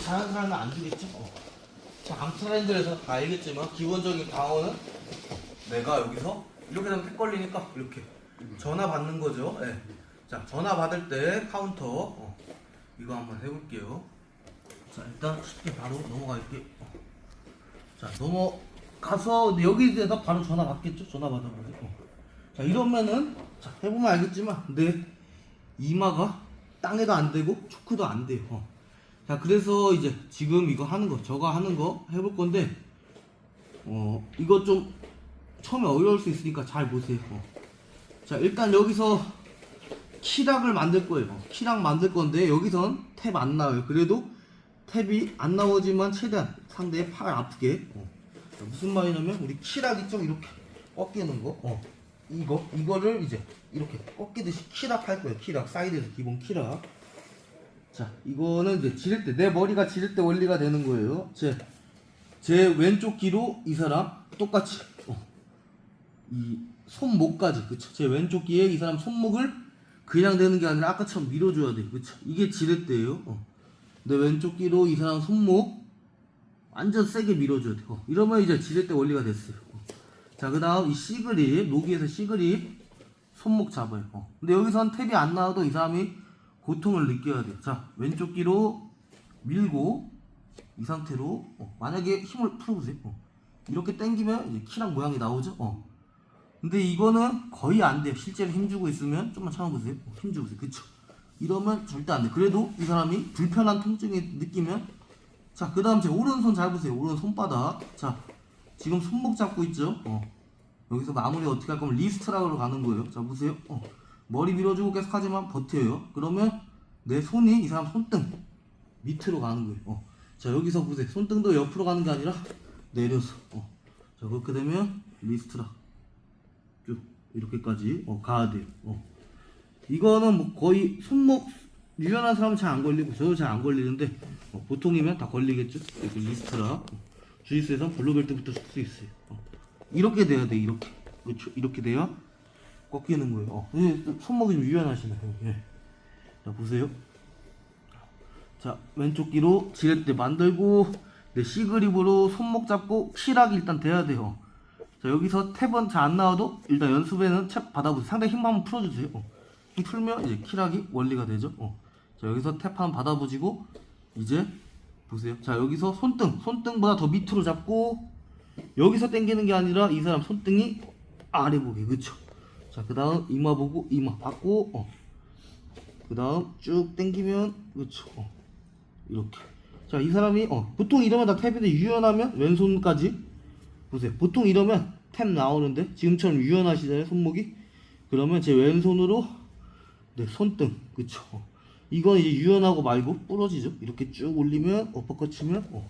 잘하는 사람은 안 주겠죠? 어. 자, 암트라인들에서 다 알겠지만 기본적인 방어는 내가 여기서 이렇게 되면 택 걸리니까 이렇게 전화 받는 거죠. 예. 자, 전화 받을 때 카운터 어. 이거 한번 해볼게요. 자, 일단 쉽게 바로 넘어갈게요. 어. 자, 넘어가서 여기에서 바로 전화 받겠죠? 전화 받아보세요. 어. 자, 이러면은 자, 해보면 알겠지만 내 이마가 땅에도 안 되고 초크도 안 돼요. 어. 자, 그래서 이제 지금 이거 하는 거, 저거 하는 거 해볼 건데, 어, 이거 좀 처음에 어려울 수 있으니까 잘 보세요. 어. 자, 일단 여기서 키락을 만들 거예요. 어, 키락 만들 건데, 여기선 탭 안 나와요. 그래도 탭이 안 나오지만 최대한 상대의 팔 아프게. 어. 자, 무슨 말이냐면, 우리 키락 있죠? 이렇게 꺾이는 거. 어. 이거, 이거를 이제 이렇게 꺾이듯이 키락 할 거예요. 키락. 사이드에서 기본 키락. 자, 이거는 이제 때, 내 머리가 때 원리가 되는 거예요. 제, 제 왼쪽 귀로 이 사람 똑같이, 어, 이 손목까지, 그쵸. 제 왼쪽 귀에 이 사람 손목을 그냥 되는 게 아니라 아까처럼 밀어줘야 돼. 그쵸. 이게 지를 때예요. 어. 내 왼쪽 귀로 이 사람 손목 완전 세게 밀어줘야 돼. 어. 이러면 이제 때 원리가 됐어요. 어. 자, 그 다음 이 C그립, 로기에서 C그립 손목 잡아요. 어. 근데 여기선 탭이 안 나와도 이 사람이 고통을 느껴야 돼요. 자, 왼쪽 귀로 밀고 이 상태로 어, 만약에 힘을 풀어보세요. 어. 이렇게 당기면 이제 키랑 모양이 나오죠. 어. 근데 이거는 거의 안 돼요. 실제로 힘주고 있으면 좀만 참아보세요. 어, 힘주고 있어요. 그쵸? 이러면 절대 안 돼. 그래도 이 사람이 불편한 통증이 느끼면 자, 그 다음 제 오른손 잘 보세요. 오른 손바닥. 자, 지금 손목 잡고 있죠? 어. 여기서 마무리 어떻게 할 거면 리스트락으로 가는 거예요. 자, 보세요. 어. 머리 밀어주고 계속 하지만 버텨요. 그러면 내 손이 이 사람 손등 밑으로 가는 거예요. 어. 자, 여기서 보세요. 손등도 옆으로 가는 게 아니라 내려서. 어. 자, 그렇게 되면 리스트락. 쭉 이렇게까지 어, 가야 돼요. 어. 이거는 뭐 거의 손목 유연한 사람은 잘 안 걸리고 저도 잘 안 걸리는데 어, 보통이면 다 걸리겠죠. 이렇게 리스트라 어. 주짓수에선 블루벨트부터 쓸 수 있어요. 어. 이렇게 돼야 돼 이렇게 그렇죠. 이렇게 돼야 꺾이는 거예요. 어. 예, 손목이 좀 유연하시네요. 예. 자 보세요. 자 왼쪽 귀로 지렛대 만들고 내 C그립으로 손목 잡고 키락이 일단 돼야 돼요. 자 여기서 탭은 잘 안 나와도 일단 연습에는 탭 받아보세요. 상대 힘 한번 풀어주세요. 어. 힘 풀면 이제 키락이 원리가 되죠. 어. 자 여기서 탭 한번 받아보시고 이제 보세요. 자 여기서 손등 손등보다 더 밑으로 잡고 여기서 당기는 게 아니라 이 사람 손등이 아래 보기 그쵸? 자 그 다음 이마 보고 이마 받고 어. 그 다음 쭉 당기면 그쵸? 어. 이렇게 자 이 사람이 어 보통 이러면 다 탭인데 유연하면 왼손까지 보세요. 보통 이러면 탭 나오는데 지금처럼 유연하시잖아요 손목이 그러면 제 왼손으로 네 손등 그쵸 이건 이제 유연하고 말고 부러지죠 이렇게 쭉 올리면 어퍼컷 치면 어,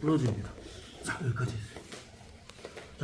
부러집니다 자 여기까지